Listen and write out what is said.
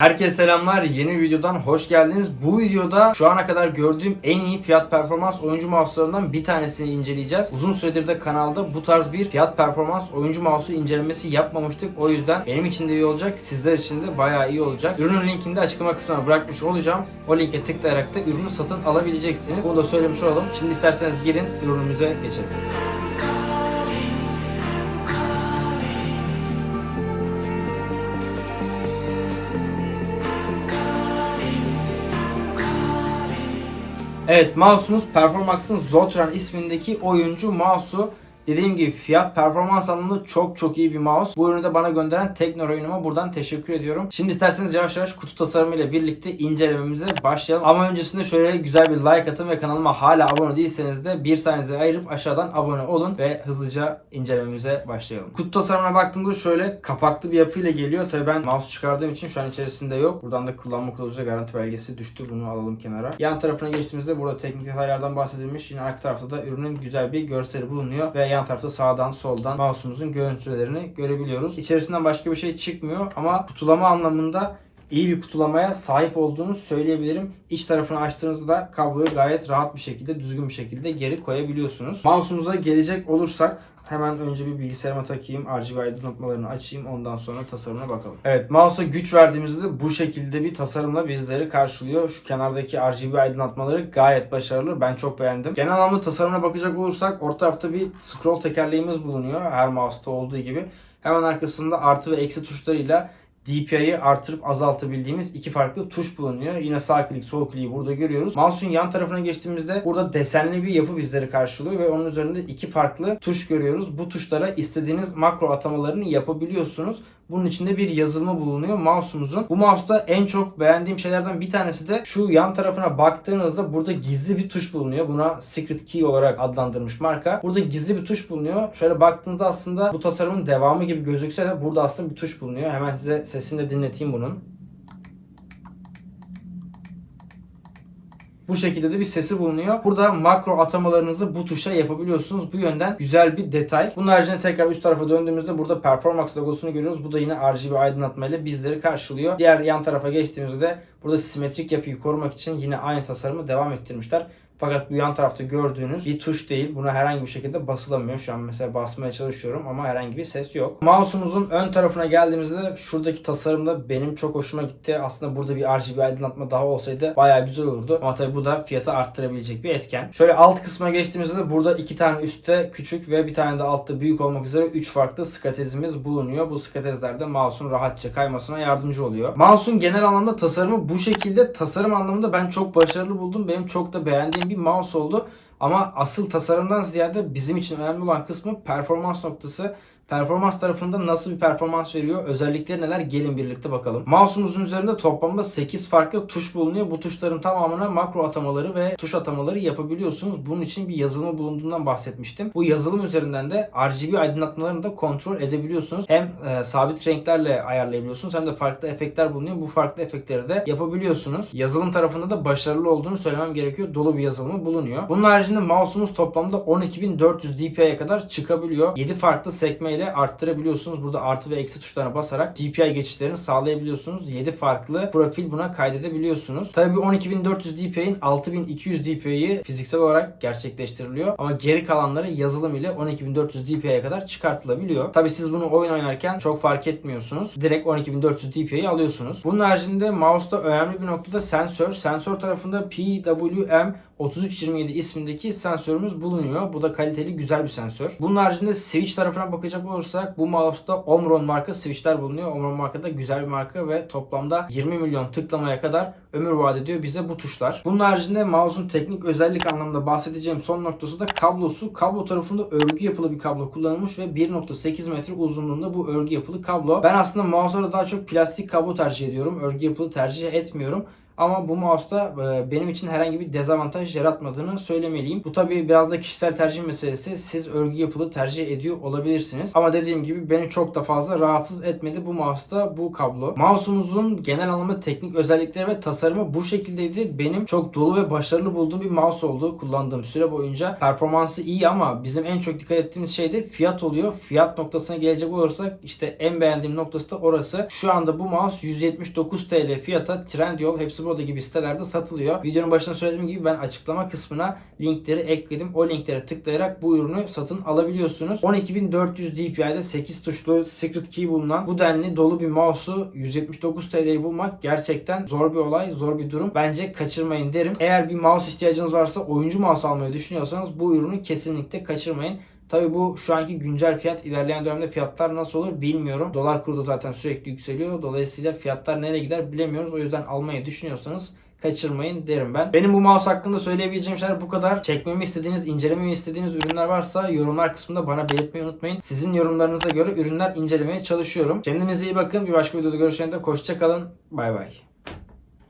Herkese selamlar. Yeni videodan hoş geldiniz. Bu videoda şu ana kadar gördüğüm en iyi fiyat performans oyuncu mouse'larından bir tanesini inceleyeceğiz. Uzun süredir de kanalda bu tarz bir fiyat performans oyuncu mouse'u incelemesi yapmamıştık. O yüzden benim için de iyi olacak, sizler için de bayağı iyi olacak. Ürünün linkini de açıklama kısmına bırakmış olacağım. O linke tıklayarak da ürünü satın alabileceksiniz. Bunu da söylemiş olalım. Şimdi isterseniz gelin ürünümüze geçelim. Evet mouse'umuz Performax'ın Zotran ismindeki oyuncu mouse'u. Dediğim gibi fiyat performans anlamında çok çok iyi bir mouse. Bu ürünü de bana gönderen Teknor oyunuma buradan teşekkür ediyorum. Şimdi isterseniz yavaş yavaş kutu tasarımı ile birlikte incelememize başlayalım. Ama öncesinde şöyle güzel bir like atın ve kanalıma hala abone değilseniz de bir saniyenizi ayırıp aşağıdan abone olun ve hızlıca incelememize başlayalım. Kutu tasarımına baktığımda şöyle kapaklı bir yapıyla geliyor. Tabii ben mouse çıkardığım için şu an içerisinde yok. Buradan da kullanma kılavuzu garanti belgesi düştü. Bunu alalım kenara. Yan tarafına geçtiğimizde burada teknik detaylardan bahsedilmiş. Yine arka tarafta da ürünün güzel bir görseli bulunuyor ve yan tarafta sağdan soldan mouse'umuzun görüntülerini görebiliyoruz. İçerisinden başka bir şey çıkmıyor ama kutulama anlamında iyi bir kutulamaya sahip olduğunu söyleyebilirim. İç tarafını açtığınızda kabloyu gayet rahat bir şekilde, düzgün bir şekilde geri koyabiliyorsunuz. Mouse'umuza gelecek olursak Hemen önce bir bilgisayarıma takayım. RGB aydınlatmalarını açayım. Ondan sonra tasarımına bakalım. Evet mouse'a güç verdiğimizde bu şekilde bir tasarımla bizleri karşılıyor. Şu kenardaki RGB aydınlatmaları gayet başarılı. Ben çok beğendim. Genel anlamda tasarımına bakacak olursak orta tarafta bir scroll tekerleğimiz bulunuyor. Her mouse'ta olduğu gibi. Hemen arkasında artı ve eksi tuşlarıyla DPI'yi artırıp azaltabildiğimiz iki farklı tuş bulunuyor. Yine sağ klik sol kliği burada görüyoruz. Mouse'un yan tarafına geçtiğimizde burada desenli bir yapı bizleri karşılıyor ve onun üzerinde iki farklı tuş görüyoruz. Bu tuşlara istediğiniz makro atamalarını yapabiliyorsunuz. Bunun içinde bir yazılımı bulunuyor mouse'umuzun. Bu mouse'da en çok beğendiğim şeylerden bir tanesi de şu yan tarafına baktığınızda burada gizli bir tuş bulunuyor. Buna Secret Key olarak adlandırmış marka. Burada gizli bir tuş bulunuyor. Şöyle baktığınızda aslında bu tasarımın devamı gibi gözükse de burada aslında bir tuş bulunuyor. Hemen size sesini de dinleteyim bunun. Bu şekilde de bir sesi bulunuyor. Burada makro atamalarınızı bu tuşa yapabiliyorsunuz. Bu yönden güzel bir detay. Bunun haricinde tekrar üst tarafa döndüğümüzde burada Performax logosunu görüyoruz. Bu da yine RGB aydınlatma ile bizleri karşılıyor. Diğer yan tarafa geçtiğimizde burada simetrik yapıyı korumak için yine aynı tasarımı devam ettirmişler. Fakat bu yan tarafta gördüğünüz bir tuş değil. Buna herhangi bir şekilde basılamıyor. Şu an mesela basmaya çalışıyorum ama herhangi bir ses yok. Mouse'umuzun ön tarafına geldiğimizde şuradaki tasarımda benim çok hoşuma gitti. Aslında burada bir RGB aydınlatma daha olsaydı bayağı güzel olurdu. Ama tabii bu da fiyatı arttırabilecek bir etken. Şöyle alt kısma geçtiğimizde de burada iki tane üstte küçük ve bir tane de altta büyük olmak üzere 3 farklı skatezimiz bulunuyor. Bu skatezler de mouse'un rahatça kaymasına yardımcı oluyor. Mouse'un genel anlamda tasarımı bu şekilde. Tasarım anlamında ben çok başarılı buldum. Benim çok da beğendiğim bir mouse oldu. Ama asıl tasarımdan ziyade bizim için önemli olan kısmı performans noktası. Performans tarafında nasıl bir performans veriyor? Özellikleri neler? Gelin birlikte bakalım. Mouse'umuzun üzerinde toplamda 8 farklı tuş bulunuyor. Bu tuşların tamamına makro atamaları ve tuş atamaları yapabiliyorsunuz. Bunun için bir yazılımı bulunduğundan bahsetmiştim. Bu yazılım üzerinden de RGB aydınlatmalarını da kontrol edebiliyorsunuz. Hem e, sabit renklerle ayarlayabiliyorsunuz hem de farklı efektler bulunuyor. Bu farklı efektleri de yapabiliyorsunuz. Yazılım tarafında da başarılı olduğunu söylemem gerekiyor. Dolu bir yazılımı bulunuyor. Bunun haricinde mouse'umuz toplamda 12400 dpi'ye kadar çıkabiliyor. 7 farklı sekme ile arttırabiliyorsunuz. Burada artı ve eksi tuşlarına basarak DPI geçişlerini sağlayabiliyorsunuz. 7 farklı profil buna kaydedebiliyorsunuz. Tabii bu 12400 DPI'nin 6200 DPI'yi fiziksel olarak gerçekleştiriliyor. Ama geri kalanları yazılım ile 12400 DPI'ye kadar çıkartılabiliyor. Tabii siz bunu oyun oynarken çok fark etmiyorsunuz. Direkt 12400 DPI'yi alıyorsunuz. Bunun haricinde mouse'da önemli bir noktada sensör. Sensör tarafında PWM 3327 ismindeki sensörümüz bulunuyor. Bu da kaliteli güzel bir sensör. Bunun haricinde switch tarafına bakacak olursak bu mouse'da Omron marka switchler bulunuyor. Omron marka da güzel bir marka ve toplamda 20 milyon tıklamaya kadar ömür vaat ediyor bize bu tuşlar. Bunun haricinde mouse'un teknik özellik anlamında bahsedeceğim son noktası da kablosu. Kablo tarafında örgü yapılı bir kablo kullanılmış ve 1.8 metre uzunluğunda bu örgü yapılı kablo. Ben aslında mouse'lara daha çok plastik kablo tercih ediyorum. Örgü yapılı tercih etmiyorum. Ama bu mouse'da e, benim için herhangi bir dezavantaj yaratmadığını söylemeliyim. Bu tabii biraz da kişisel tercih meselesi. Siz örgü yapılı tercih ediyor olabilirsiniz. Ama dediğim gibi beni çok da fazla rahatsız etmedi bu mouse'da bu kablo. Mouse'umuzun genel anlamda teknik özellikleri ve tasarımı bu şekildeydi. Benim çok dolu ve başarılı bulduğum bir mouse oldu kullandığım süre boyunca. Performansı iyi ama bizim en çok dikkat ettiğimiz şey de fiyat oluyor. Fiyat noktasına gelecek olursak işte en beğendiğim noktası da orası. Şu anda bu mouse 179 TL fiyata Trendyol, hepsi burada gibi sitelerde satılıyor. Videonun başında söylediğim gibi ben açıklama kısmına linkleri ekledim. O linklere tıklayarak bu ürünü satın alabiliyorsunuz. 12400 DPI'de 8 tuşlu Secret Key bulunan bu denli dolu bir mouse'u 179 TL'yi bulmak gerçekten zor bir olay, zor bir durum. Bence kaçırmayın derim. Eğer bir mouse ihtiyacınız varsa oyuncu mouse almayı düşünüyorsanız bu ürünü kesinlikle kaçırmayın. Tabii bu şu anki güncel fiyat ilerleyen dönemde fiyatlar nasıl olur bilmiyorum. Dolar kuru da zaten sürekli yükseliyor. Dolayısıyla fiyatlar nereye gider bilemiyoruz. O yüzden almayı düşünüyorsanız kaçırmayın derim ben. Benim bu mouse hakkında söyleyebileceğim şeyler bu kadar. Çekmemi istediğiniz, incelememi istediğiniz ürünler varsa yorumlar kısmında bana belirtmeyi unutmayın. Sizin yorumlarınıza göre ürünler incelemeye çalışıyorum. Kendinize iyi bakın. Bir başka videoda görüşene dek hoşçakalın. Bay bay.